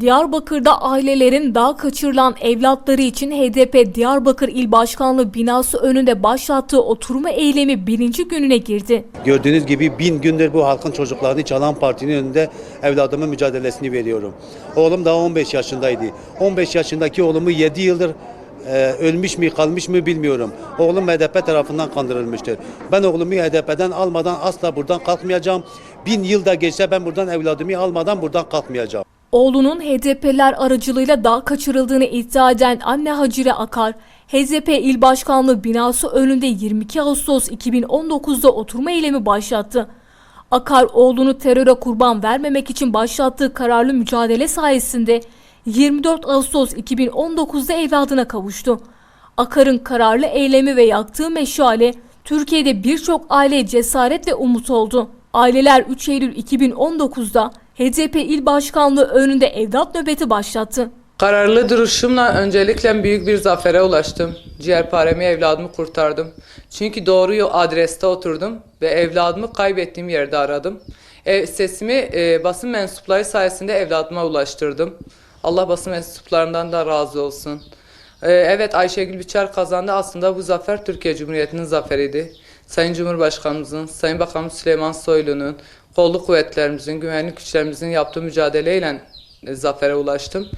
Diyarbakır'da ailelerin daha kaçırılan evlatları için HDP Diyarbakır İl Başkanlığı binası önünde başlattığı oturma eylemi birinci gününe girdi. Gördüğünüz gibi bin gündür bu halkın çocuklarını çalan partinin önünde evladımın mücadelesini veriyorum. Oğlum daha 15 yaşındaydı. 15 yaşındaki oğlumu 7 yıldır e, ölmüş mü kalmış mı bilmiyorum. Oğlum HDP tarafından kandırılmıştır. Ben oğlumu HDP'den almadan asla buradan kalkmayacağım. Bin yılda geçse ben buradan evladımı almadan buradan kalkmayacağım. Oğlunun HDP'ler aracılığıyla daha kaçırıldığını iddia eden anne Hacire Akar, HDP İl Başkanlığı binası önünde 22 Ağustos 2019'da oturma eylemi başlattı. Akar oğlunu teröre kurban vermemek için başlattığı kararlı mücadele sayesinde 24 Ağustos 2019'da evladına kavuştu. Akar'ın kararlı eylemi ve yaktığı meşale Türkiye'de birçok aileye cesaret ve umut oldu. Aileler 3 Eylül 2019'da HDP İl Başkanlığı önünde evlat nöbeti başlattı. Kararlı duruşumla öncelikle büyük bir zafere ulaştım. Ciğerparemi evladımı kurtardım. Çünkü doğru adreste oturdum ve evladımı kaybettiğim yerde aradım. E, sesimi e, basın mensupları sayesinde evladıma ulaştırdım. Allah basın mensuplarından da razı olsun. E, evet Ayşegül Biçer kazandı. Aslında bu zafer Türkiye Cumhuriyeti'nin zaferiydi. Sayın Cumhurbaşkanımızın, Sayın Bakanımız Süleyman Soylu'nun, kolluk kuvvetlerimizin, güvenlik güçlerimizin yaptığı mücadeleyle e, zafere ulaştım.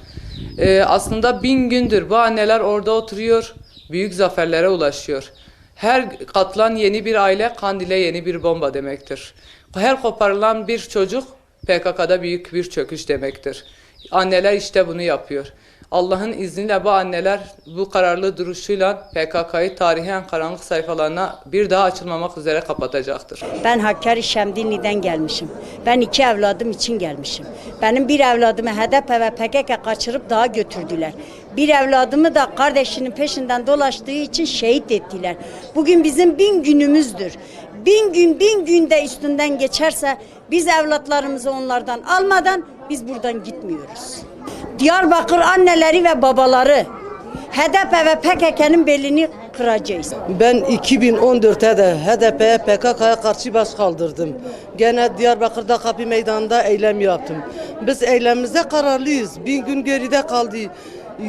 Ee, aslında bin gündür bu anneler orada oturuyor, büyük zaferlere ulaşıyor. Her katılan yeni bir aile Kandil'e yeni bir bomba demektir. Her koparılan bir çocuk PKK'da büyük bir çöküş demektir. Anneler işte bunu yapıyor. Allah'ın izniyle bu anneler bu kararlı duruşuyla PKK'yı tarihen karanlık sayfalarına bir daha açılmamak üzere kapatacaktır. Ben Hakkari Şemdinli'den gelmişim. Ben iki evladım için gelmişim. Benim bir evladımı HDP ve PKK kaçırıp daha götürdüler. Bir evladımı da kardeşinin peşinden dolaştığı için şehit ettiler. Bugün bizim bin günümüzdür. Bin gün bin günde üstünden geçerse biz evlatlarımızı onlardan almadan biz buradan gitmiyoruz. Diyarbakır anneleri ve babaları HDP ve PKK'nın belini kıracağız. Ben 2014'te de HDP'ye PKK'ya karşı baş kaldırdım. Gene Diyarbakır'da kapı meydanında eylem yaptım. Biz eylemimize kararlıyız. Bin gün geride kaldı.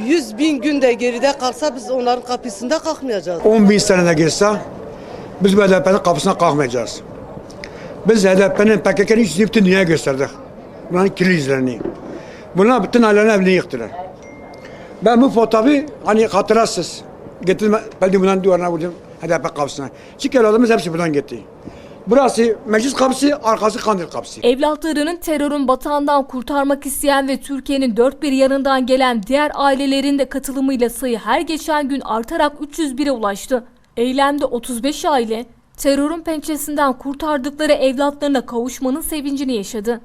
Yüz bin gün de geride kalsa biz onların kapısında kalkmayacağız. 10 bin senede geçse biz bu HDP'nin kapısına kalkmayacağız. Biz HDP'nin PKK'nın yüzünü bütün dünyaya gösterdik. Bunların kirli yüzlerini. Bunlar bütün ailelerin evini yıktılar. Ben bu fotoğrafı hani hatırlarsız. Getirdim, belki bundan duvarına vurdum HDP kapısına. Çünkü evladımız hepsi buradan gitti. Burası meclis kapısı, arkası kandil kapısı. Evlatlarının terörün batağından kurtarmak isteyen ve Türkiye'nin dört bir yanından gelen diğer ailelerin de katılımıyla sayı her geçen gün artarak 301'e ulaştı. Eylemde 35 aile terörün pençesinden kurtardıkları evlatlarına kavuşmanın sevincini yaşadı.